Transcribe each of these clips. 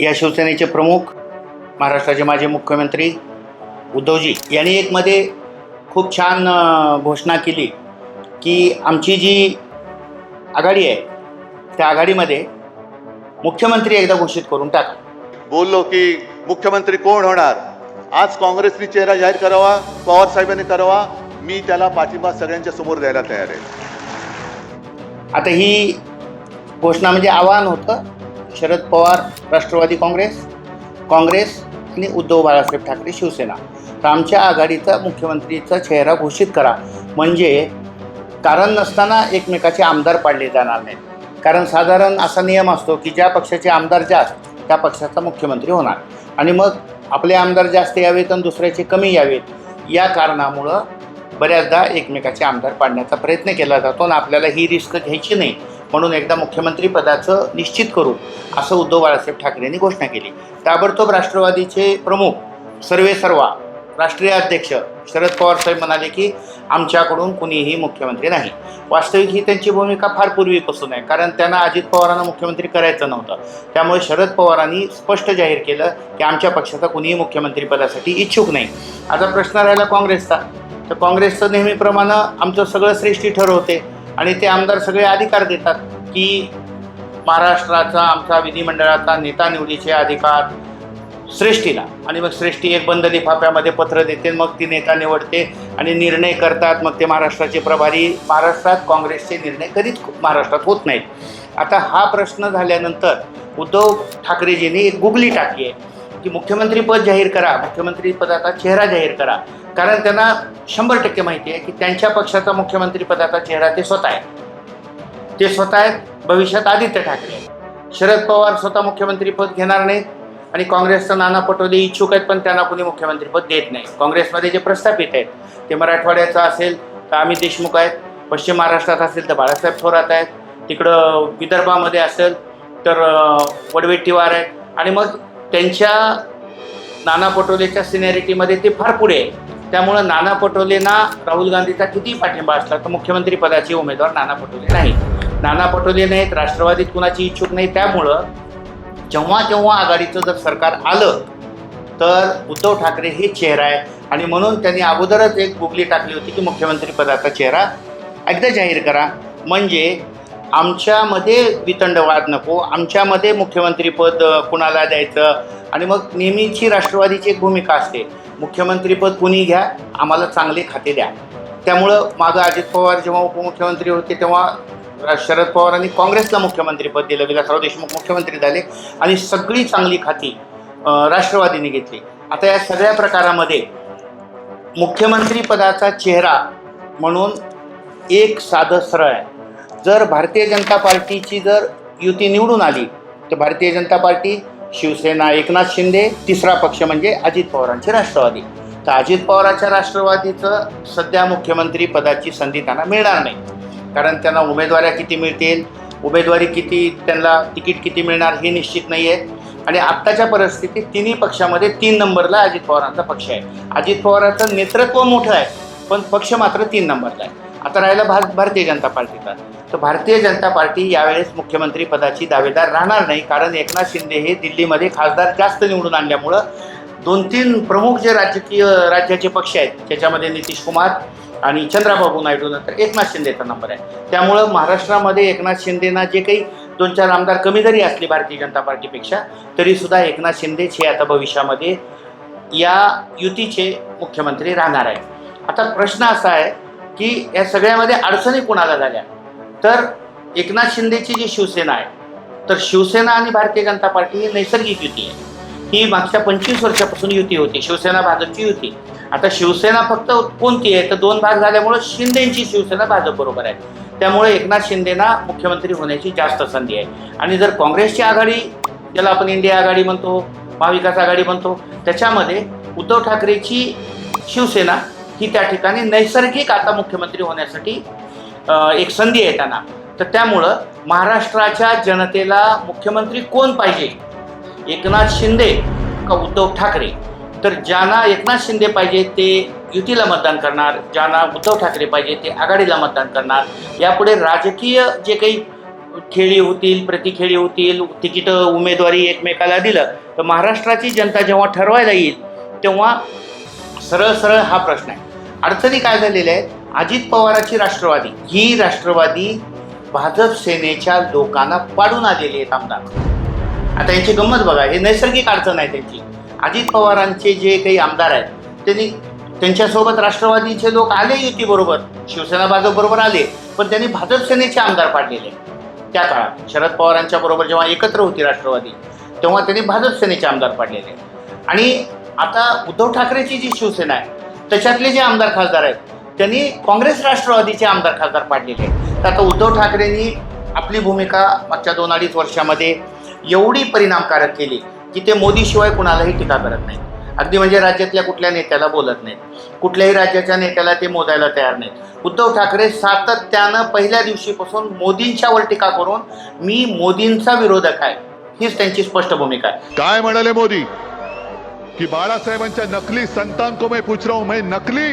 या शिवसेनेचे प्रमुख महाराष्ट्राचे माजी मुख्यमंत्री उद्धवजी यांनी एक मध्ये खूप छान घोषणा केली की आमची जी आघाडी आहे त्या आघाडीमध्ये मुख्यमंत्री एकदा घोषित करून टाका. बोललो की मुख्यमंत्री कोण होणार? आज काँग्रेसनी चेहरा जाहीर करावा पवार साहेबांनी करावा मी त्याला पाठिंबा सगळ्यांच्या समोर द्यायला तयार आहे. आता ही घोषणा म्हणजे आव्हान होतं. शरद पवार राष्ट्रवादी काँग्रेस काँग्रेस आणि उद्धव बाळासाहेब ठाकरे शिवसेना. तर आमच्या आघाडीचा मुख्यमंत्रीचा चेहरा घोषित करा. म्हणजे कारण नसताना एकमेकाचे आमदार पाडले जाणार नाहीत. कारण साधारण असा नियम असतो की ज्या पक्षाचे आमदार जास्त त्या पक्षाचा मुख्यमंत्री होणार. आणि मग आपले आमदार जास्त यावेत आणि दुसऱ्याचे कमी यावेत या कारणामुळं बऱ्याचदा एकमेकाचे आमदार पाडण्याचा प्रयत्न केला जातो आणि आपल्याला ही रिस्क घ्यायची नाही. म्हणून एकदा मुख्यमंत्रीपदाचं निश्चित करू असं उद्धव बाळासाहेब ठाकरेंनी घोषणा केली. ताबडतोब राष्ट्रवादीचे प्रमुख सर्वे सर्वा राष्ट्रीय अध्यक्ष शरद पवार साहेब म्हणाले की आमच्याकडून कुणीही मुख्यमंत्री नाही. वास्तविक ही त्यांची भूमिका फार पूर्वीपासून आहे कारण त्यांना अजित पवारांना मुख्यमंत्री करायचं नव्हतं. त्यामुळे शरद पवारांनी स्पष्ट जाहीर केलं की आमच्या पक्षाचा कुणीही मुख्यमंत्रीपदासाठी इच्छुक नाही. आता प्रश्न राहिला काँग्रेसचा. तर काँग्रेसचं नेहमीप्रमाणे आमचं सगळं श्रेष्ठी ठरवते. आणि ते आमदार सगळे अधिकार देतात की महाराष्ट्राचा आमचा विधिमंडळाचा नेता निवडीचे अधिकार श्रेष्ठीला. आणि मग श्रेष्ठी एक बंद लिफाफ्यामध्ये पत्र देते मग ती नेता निवडते आणि निर्णय करतात मग ते महाराष्ट्राचे प्रभारी महाराष्ट्रात काँग्रेसचे निर्णय कधीच महाराष्ट्रात होत नाहीत. आता हा प्रश्न झाल्यानंतर उद्धव ठाकरेजींनी एक गुगली टाकली आहे की मुख्यमंत्रीपद जाहीर करा मुख्यमंत्रीपदाचा चेहरा जाहीर करा. कारण त्यांना शंभर टक्के माहिती आहे की त्यांच्या पक्षाचा मुख्यमंत्रीपदाचा चेहरा ते स्वतः आहे. ते स्वतः आहेत भविष्यात आदित्य ठाकरे आहेत. शरद पवार स्वतः मुख्यमंत्रीपद घेणार नाहीत आणि काँग्रेसचं नाना पटोले इच्छुक आहेत पण त्यांना कोणी मुख्यमंत्रीपद देत नाही. काँग्रेसमध्ये जे प्रस्थापित आहेत ते मराठवाड्याचं असेल तर अमित देशमुख आहेत. पश्चिम महाराष्ट्रात असेल तर बाळासाहेब थोरात आहेत. तिकडं विदर्भामध्ये असेल तर वडवेट्टीवार आहेत. आणि मग त्यांच्या नाना पटोलेच्या सिनियरिटीमध्ये ते फार पुढे आहे त्यामुळं नाना पटोलेंना राहुल गांधीचा किती पाठिंबा असला तर मुख्यमंत्री पदाचे उमेदवार नाना पटोले नाही. नाना पटोले नाहीत राष्ट्रवादीत कुणाची इच्छुक नाही. त्यामुळं जेव्हा जेव्हा आघाडीचं जर सरकार आलं तर उद्धव ठाकरे हे चेहरा आहे आणि म्हणून त्यांनी अगोदरच एक गुगली टाकली होती की मुख्यमंत्री पदाचा चेहरा एकदा जाहीर करा. म्हणजे आमच्यामध्ये वितंडवाद नको आमच्यामध्ये मुख्यमंत्रीपद कुणाला द्यायचं? आणि मग नेहमीची राष्ट्रवादीची एक भूमिका असते. मुख्यमंत्रीपद कुणी घ्या आम्हाला चांगले खाते द्या. त्यामुळं मागं अजित पवार जेव्हा उपमुख्यमंत्री होते तेव्हा रा- शरद पवारांनी काँग्रेसला मुख्यमंत्रीपद दिलं विलासराव देशमुख मुख्यमंत्री झाले आणि सगळी चांगली खाती राष्ट्रवादीने घेतली. आता या सगळ्या प्रकारामध्ये मुख्यमंत्री पदाचा चेहरा म्हणून एक साधं सरळ आहे. जर भारतीय जनता पार्टीची जर युती निवडून आली तर भारतीय जनता पार्टी शिवसेना एकनाथ शिंदे तिसरा पक्ष म्हणजे अजित पवारांचे राष्ट्रवादी. तर अजित पवारांच्या राष्ट्रवादीचं सध्या मुख्यमंत्री पदाची संधी त्यांना मिळणार नाही. कारण त्यांना उमेदवाऱ्या किती मिळतील उमेदवारी किती त्यांना तिकीट किती मिळणार हे निश्चित नाही आहे आणि आत्ताच्या परिस्थितीत तिन्ही पक्षामध्ये तीन नंबरला अजित पवारांचा पक्ष आहे. अजित पवारांचं नेतृत्व मोठं आहे पण पक्ष मात्र तीन नंबरला आहे. आता राहिला भार भारतीय जनता पार्टीचा. तर भारतीय जनता पार्टी यावेळेस मुख्यमंत्री पदाची दावेदार राहणार नाही कारण एकनाथ शिंदे हे दिल्लीमध्ये खासदार जास्त निवडून आणल्यामुळं दोन तीन प्रमुख जे राजकीय राज्याचे पक्ष आहेत त्याच्यामध्ये नितीश कुमार आणि चंद्राबाबू नायडू नंतर एकनाथ शिंदेचा नंबर आहे. त्यामुळं महाराष्ट्रामध्ये एकनाथ शिंदेना जे काही दोन चार आमदार कमी जरी असले भारतीय जनता पार्टीपेक्षा तरीसुद्धा एकनाथ शिंदेच हे आता भविष्यामध्ये या युतीचे मुख्यमंत्री राहणार आहे आता प्रश्न असा आहे की या सगळ्यामध्ये अडचणी कोणाला झाल्या? तर एकनाथ शिंदेची जी शिवसेना आहे तर शिवसेना आणि भारतीय जनता पार्टी ही नैसर्गिक युती आहे. ही मागच्या पंचवीस वर्षापासून युती होती शिवसेना भाजपची युती. आता शिवसेना फक्त कोणती आहे? तर दोन भाग झाल्यामुळं शिंदेची शिवसेना भाजप बरोबर आहे. त्यामुळे एकनाथ शिंदेना मुख्यमंत्री होण्याची जास्त संधी आहे. आणि जर काँग्रेसची आघाडी ज्याला आपण इंडिया आघाडी म्हणतो महाविकास आघाडी म्हणतो त्याच्यामध्ये उद्धव ठाकरेची शिवसेना ही त्या ठिकाणी नैसर्गिक आता मुख्यमंत्री होण्यासाठी एक संधी आहे त्यांना. तर त्यामुळं महाराष्ट्राच्या जनतेला मुख्यमंत्री कोण पाहिजे? एकनाथ शिंदे का उद्धव ठाकरे? तर ज्यांना एकनाथ शिंदे पाहिजे ते युतीला मतदान करणार. ज्यांना उद्धव ठाकरे पाहिजे ते आघाडीला मतदान करणार. यापुढे राजकीय जे काही खेळी होतील प्रतिखेळी होतील तिकीटं उमेदवारी एकमेकाला दिलं तर महाराष्ट्राची जनता जेव्हा ठरवायला येईल तेव्हा सरळ सरळ हा प्रश्न आहे. अडचणी काय झालेल्या आहेत? अजित पवाराची राष्ट्रवादी. ही राष्ट्रवादी भाजप सेनेच्या लोकांना पाडून आलेली आहेत आमदार. आता यांची गंमत बघा हे नैसर्गिक अडचण आहे त्यांची. अजित पवारांचे जे काही आमदार आहेत त्यांनी त्यांच्यासोबत राष्ट्रवादीचे लोक आले युतीबरोबर शिवसेना भाजप बरोबर आले पण त्यांनी भाजप सेनेचे आमदार पाडलेले. त्या काळात शरद पवारांच्या बरोबर जेव्हा एकत्र होती राष्ट्रवादी तेव्हा त्यांनी भाजप सेनेचे आमदार पाडलेले. आणि आता उद्धव ठाकरेची जी शिवसेना आहे त्याच्यातले जे आमदार खासदार आहेत त्यांनी काँग्रेस राष्ट्रवादीचे आमदार खासदार पाडलेले आहेत. तर आता उद्धव ठाकरेंनी आपली भूमिका मागच्या दोन अडीच वर्षामध्ये एवढी परिणामकारक केली की ते मोदीशिवाय कुणालाही टीका करत नाही अगदी म्हणजे राज्यातल्या कुठल्या नेत्याला बोलत नाहीत. कुठल्याही राज्याच्या नेत्याला ते मोजायला तयार नाहीत. उद्धव ठाकरे सातत्यानं पहिल्या दिवशीपासून मोदींच्यावर टीका करून मी मोदींचा विरोधक आहे हीच त्यांची स्पष्ट भूमिका आहे. काय म्हणाले मोदी? की बाळासाहेबांच्या नकली संतान को मैं पूछ रहा हूं मैं नकली?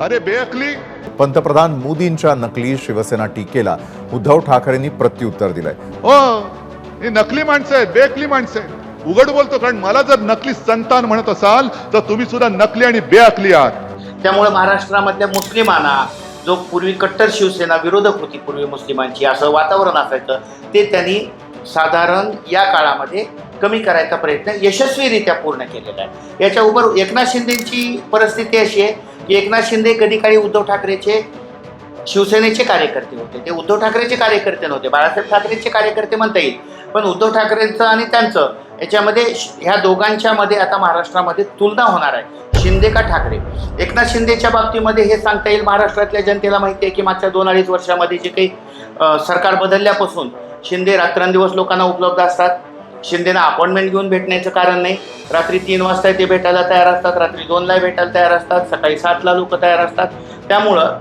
अरे बेअकली. पंतप्रधान मोदींच्या नकली शिवसेना टीकेला उद्धव ठाकरेंनी प्रत्युत्तर दिलंय. ओ हे नकली माणसं आहेत बेअकली माणसं आहेत. उघड बोलतो कारण मला जर नकली संतान म्हणत असाल तर तुम्ही सुद्धा नकली आणि बेअकली आहात. त्यामुळे महाराष्ट्रामधल्या मुस्लिमांना जो पूर्वी कट्टर शिवसेना विरोधक होती पूर्वी मुस्लिमांची असं वातावरण असायचं ते त्यांनी साधारण या काळामध्ये कमी करायचा प्रयत्न यशस्वीरित्या पूर्ण केलेला आहे. याच्या उपर एकनाथ शिंदेची परिस्थिती अशी आहे की एकनाथ शिंदे कधी काळी उद्धव ठाकरेचे शिवसेनेचे कार्यकर्ते होते. ते उद्धव ठाकरेचे कार्यकर्ते नव्हते. बाळासाहेब ठाकरेचे कार्यकर्ते म्हणता येईल. पण उद्धव ठाकरेंचं आणि त्यांचं याच्यामध्ये श- ह्या दोघांच्या मध्ये आता महाराष्ट्रामध्ये तुलना होणार आहे. शिंदे का ठाकरे? एकनाथ शिंदेच्या बाबतीमध्ये हे सांगता येईल. महाराष्ट्रातल्या जनतेला माहिती आहे की मागच्या दोन अडीच वर्षामध्ये जे काही सरकार बदलल्यापासून शिंदे रात्रंदिवस लोकांना उपलब्ध असतात. शिंदेना अपॉइंटमेंट घेऊन भेटण्याचं कारण नाही. रात्री तीन वाजता ते भेटायला तयार असतात रात्री दोनला भेटायला तयार असतात सकाळी सातला लोक तयार असतात. त्यामुळं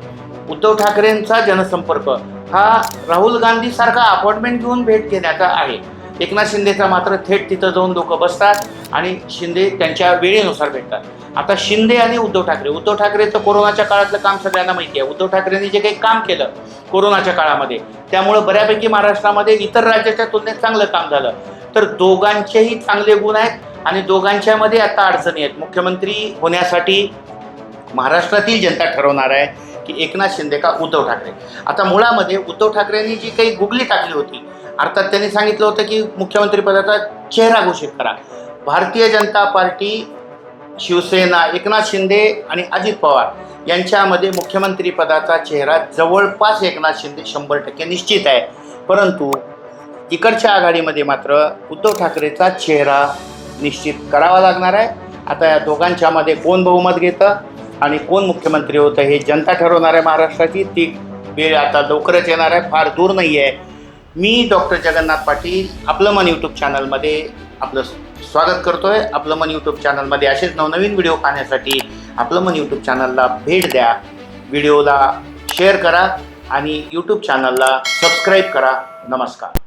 उद्धव ठाकरेंचा जनसंपर्क हा राहुल गांधी सारखा अपॉइंटमेंट घेऊन भेट घेण्याचा आहे. एकनाथ शिंदेचा मात्र थेट तिथं जाऊन लोक बसतात आणि शिंदे त्यांच्या वेळेनुसार भेटतात. आता शिंदे आणि उद्धव ठाकरे उद्धव ठाकरेचं कोरोनाच्या काळातलं काम सगळ्यांना माहिती आहे. उद्धव ठाकरेंनी जे काही काम केलं कोरोनाच्या काळामध्ये त्यामुळं बऱ्यापैकी महाराष्ट्रामध्ये इतर राज्याच्या तुलनेत चांगलं काम झालं. तर दोघांचेही चांगले गुण आहेत आणि दोघांच्यामध्ये आता अडचणी आहेत. मुख्यमंत्री होण्यासाठी महाराष्ट्रातील जनता ठरवणार आहे की एकनाथ शिंदे का उद्धव ठाकरे? आता मुळामध्ये उद्धव ठाकरेंनी जी काही गुगली टाकली होती अर्थात त्यांनी सांगितलं होतं की मुख्यमंत्रीपदाचा चेहरा घोषित करा. भारतीय जनता पार्टी शिवसेना एकनाथ शिंदे आणि अजित पवार यांच्यामध्ये मुख्यमंत्रीपदाचा चेहरा जवळपास एकनाथ शिंदे शंभर टक्के निश्चित आहे. परंतु इकडच्या आघाडीमध्ये मात्र उद्धव ठाकरेचा चेहरा निश्चित करावा लागणार आहे. आता या दोघांच्यामध्ये कोण बहुमत घेतं आणि कोण मुख्यमंत्री होतं हे जनता ठरवणार आहे महाराष्ट्राची. ती वेळ आता लवकरच येणार आहे फार दूर नाही आहे. मी डॉक्टर जगन्नाथ पाटील आपलं मन यूट्यूब चॅनलमध्ये आपलं स्वागत करतो आहे आपलं मन यूट्यूब चॅनलमध्ये असेच नवनवीन व्हिडिओ पाहण्यासाठी आपलं मन यूट्यूब चॅनलला भेट द्या. व्हिडिओला शेअर करा आणि यूट्यूब चॅनलला सबस्क्राईब करा. नमस्कार.